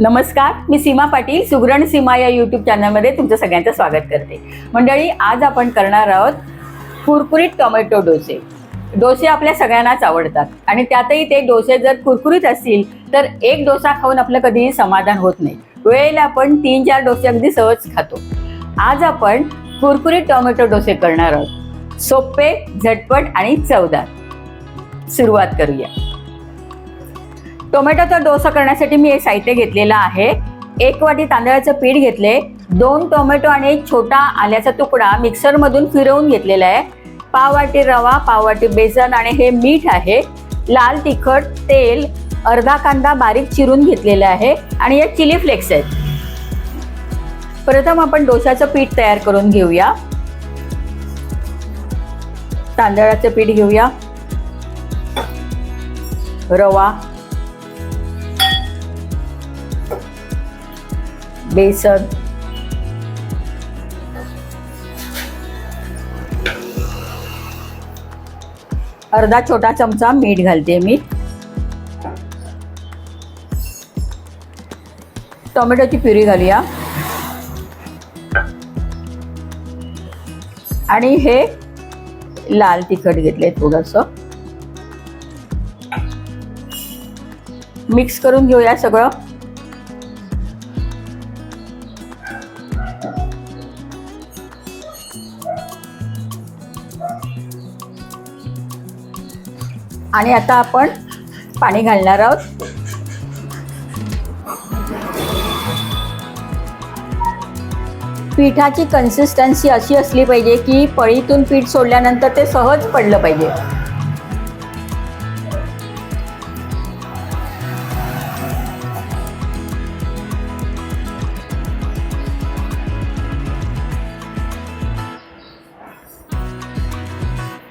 नमस्कार मी सीमा पाटील सुगरण सीमा या यूट्यूब चॅनलमध्ये तुमचं सगळ्यांचं स्वागत करते. मंडळी आज आपण करणार आहोत कुरकुरीत टोमॅटो डोसे. डोसे आपल्या सगळ्यांनाच आवडतात आणि त्यातही ते डोसे जर कुरकुरीत असतील तर एक डोसा खाऊन आपलं कधीही समाधान होत नाही. वेळेला आपण तीन चार डोसे अगदी सहज खातो. आज आपण कुरकुरीत टोमॅटो डोसे करणार आहोत. सोपे झटपट आणि चवदार. सुरुवात करूया. टोमॅटोचा डोसा करण्यासाठी मी हे साहित्य घेतलेलं आहे. एक वाटी तांदळाचं पीठ घेतले. दोन टोमॅटो आणि एक छोटा आल्याचा तुकडा मिक्सरमधून फिरवून घेतलेला आहे. पाव वाटी रवा पाव वाटी बेसन आणि हे मीठ आहे. लाल तिखट तेल अर्धा कांदा बारीक चिरून घेतलेला आहे आणि या चिली फ्लेक्स आहेत. प्रथम आपण डोशाचं पीठ तयार करून घेऊया. तांदळाचं पीठ घेऊया. रवा बेसन. अर्धा छोटा चमचा मीठ घालते मी. टोमॅटोची प्युरी घालूया. आणि हे लाल तिखट घेतले थोडस. मिक्स करून घेऊया सगळं. आणि आता आपण पाणी घालणार आहोत. पिठाची कन्सिस्टन्सी अशी असली पाहिजे की पळीतून पीठ सोडल्यानंतर ते सहज पडलं पाहिजे.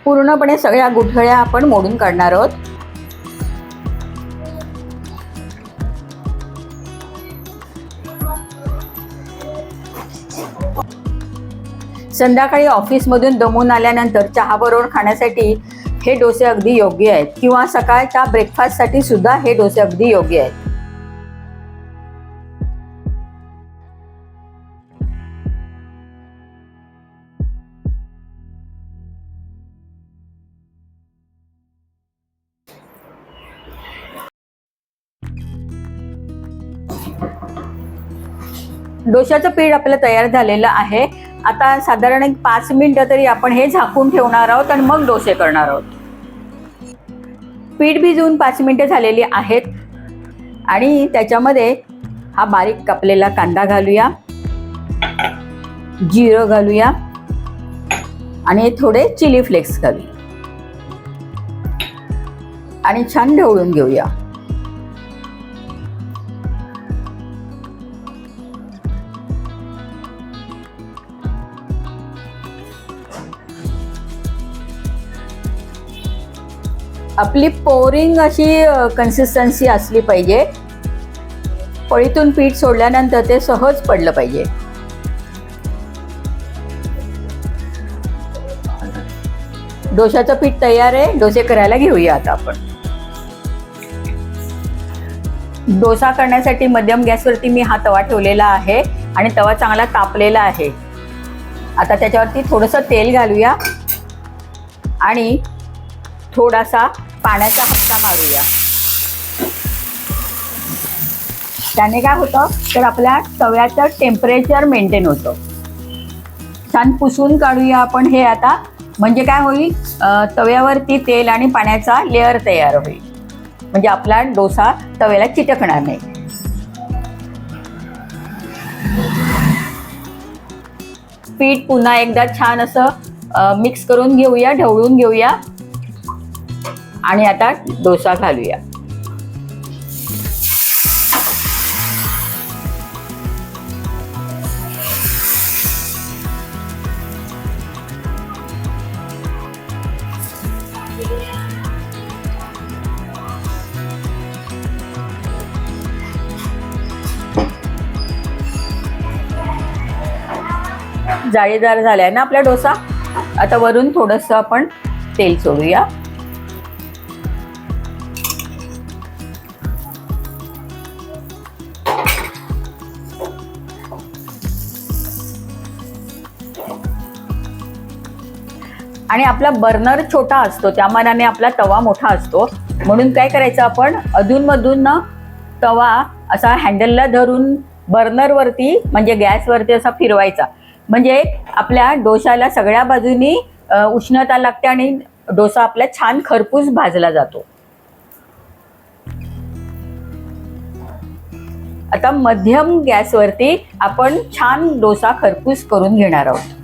पूर्णपणे सगळ्या गुठळ्या आपण मोडून काढणार आहोत. संध्याकाळी ऑफिसमधून दमून आल्यानंतर चहाबरोबर खाण्यासाठी हे डोसे अगदी योग्य आहेत. किंवा सकाळच्या ब्रेकफास्टसाठी सुद्धा हे डोसे अगदी योग्य आहेत. डोशाचं पीठ आपलं तयार झालेलं आहे. आता साधारण एक पाच मिनिटं तरी आपण हे झाकून ठेवणार आहोत आणि मग डोसे करणार आहोत. पीठ भिजवून पाच मिनिटं झालेली आहेत. आणि त्याच्यामध्ये हा बारीक कापलेला कांदा घालूया. जिरं घालूया. आणि थोडे चिली फ्लेक्स घालूया. आणि छान ढवळून घेऊया. आपली पोरिंग अशी कन्सिस्टन्सी असली पाहिजे. पळीतून पीठ सोडल्यानंतर ते सहज पडलं पाहिजे. डोशाचं पीठ तयार आहे. डोसे करायला घेऊया आता आपण. डोसा करण्यासाठी मध्यम गॅसवरती मी हा तवा ठेवलेला आहे आणि तवा चांगला तापलेला आहे. आता त्याच्यावरती थोडंसं तेल घालूया. आणि थोडासा पाण्याचा हप्ता मारूया. त्याने काय होतं? तर आपल्या तव्याचं टेम्परेचर मेंटेन होतं. छान पुसून काढूया आपण हे आता. म्हणजे काय होईल? तव्यावरती तेल आणि पाण्याचा लेअर तयार होईल. म्हणजे आपला डोसा तव्याला चिटकणार नाही. पीठ पुन्हा एकदा छान असं मिक्स करून घेऊया ढवळून घेऊया. आणि आता डोसा घालूया. जाळीदार झालाय ना आपला डोसा? आता वरून थोडंसं आपण तेल सोडूया. आणि आपला बर्नर छोटा असतो त्या मानाने आपला तवा मोठा असतो. म्हणून काय करायचं आपण अधूनमधून ना तवा असा हँडलला धरून बर्नरवरती म्हणजे गॅसवरती असा फिरवायचा. म्हणजे आपल्या डोशाला सगळ्या बाजूनी उष्णता लागते आणि डोसा आपला छान खरपूस भाजला जातो. आता मध्यम गॅसवरती आपण छान डोसा खरपूस करून घेणार आहोत.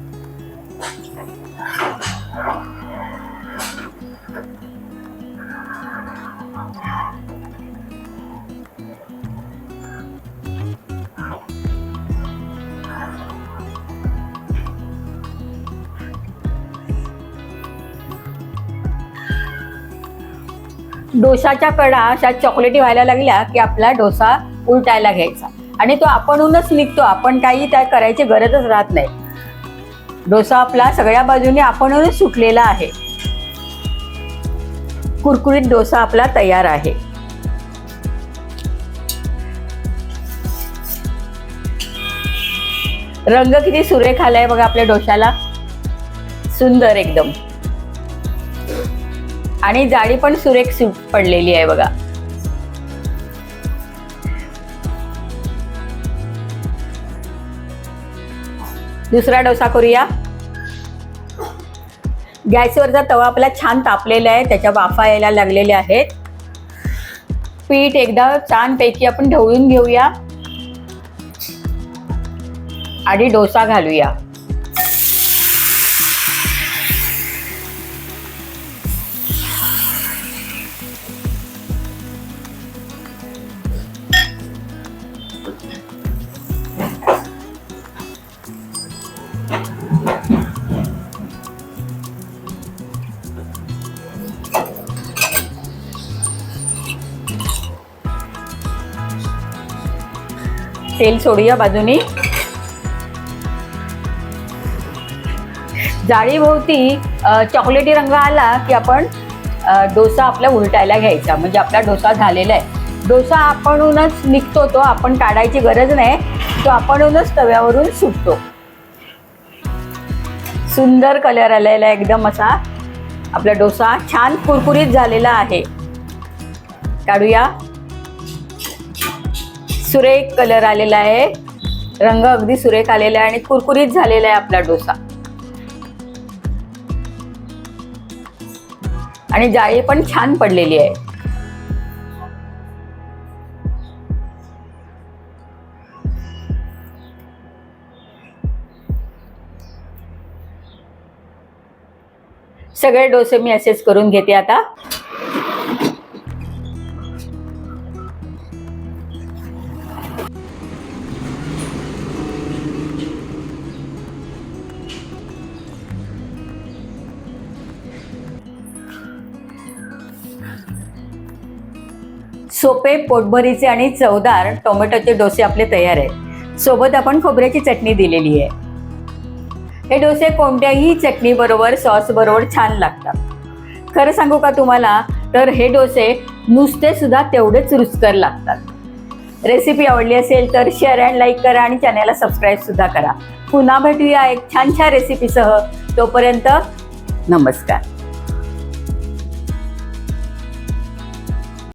डोसाच्या कडा अशा चॉकलेटी व्हायला लागल्या की आपला डोसा उलटायला घ्यायचा. आणि तो आपणहूनच निघतो. आपण काही त्या करायची गरजच राहत नाही. डोसा आपला सगळ्या बाजूने आपणहूनच सुटलेला आहे. कुरकुरीत डोसा आपला तयार आहे. रंग किती सुरेख आलाय बघा आपल्या डोशाला सुंदर एकदम. आणि जाळी पण सुरेख सूट पडलेली आहे बघा. दुसरा डोसा करूया. गॅसवरचा तवा आपला छान तापलेला आहे त्याच्या वाफा यायला लागलेल्या आहेत. पीठ एकदा छानपैकी आपण ढवळून घेऊया. आणि डोसा घालूया. तेल सोडूया बाजूनी. जाळीभोवती चॉकलेटी रंग आला की आपण डोसा आपला उलटायला घ्यायचा. म्हणजे आपला डोसा झालेला आहे. डोसा आपणहूनच निघतो तो आपण काढायची गरज नाही. तो आपणहूनच तव्यावरून सुटतो. सुंदर कलर आलेला आहे एकदम असा. आपला डोसा छान कुरकुरीत झालेला आहे. काढूया. सुरेख कलर आलेला आहे. रंग अगदी सुरेख आलेला आहे आणि कुरकुरीत झालेला आहे आपला डोसा. आणि जाळी पण छान पडलेली आहे. सगळे डोसे मी असेच करून घेते आता. सोपे पोटभरीचे आणि चवदार टोमॅटोचे डोसे आपले तयार आहेत. सोबत आपण खोबऱ्याची चटणी दिलेली आहे. हे डोसे कोणत्याही चटणी बरोबर सॉस बरोबर छान लागतात. खरं सांगू का तुम्हाला? तर हे डोसे नुसते सुद्धा तेवढेच रुचकर लागतात. रेसिपी आवडली असेल तर शेअर अँड लाईक करा आणि चॅनलला सबस्क्राईबसुद्धा करा. पुन्हा भेटूया एक छान छान रेसिपीसह तोपर्यंत नमस्कार.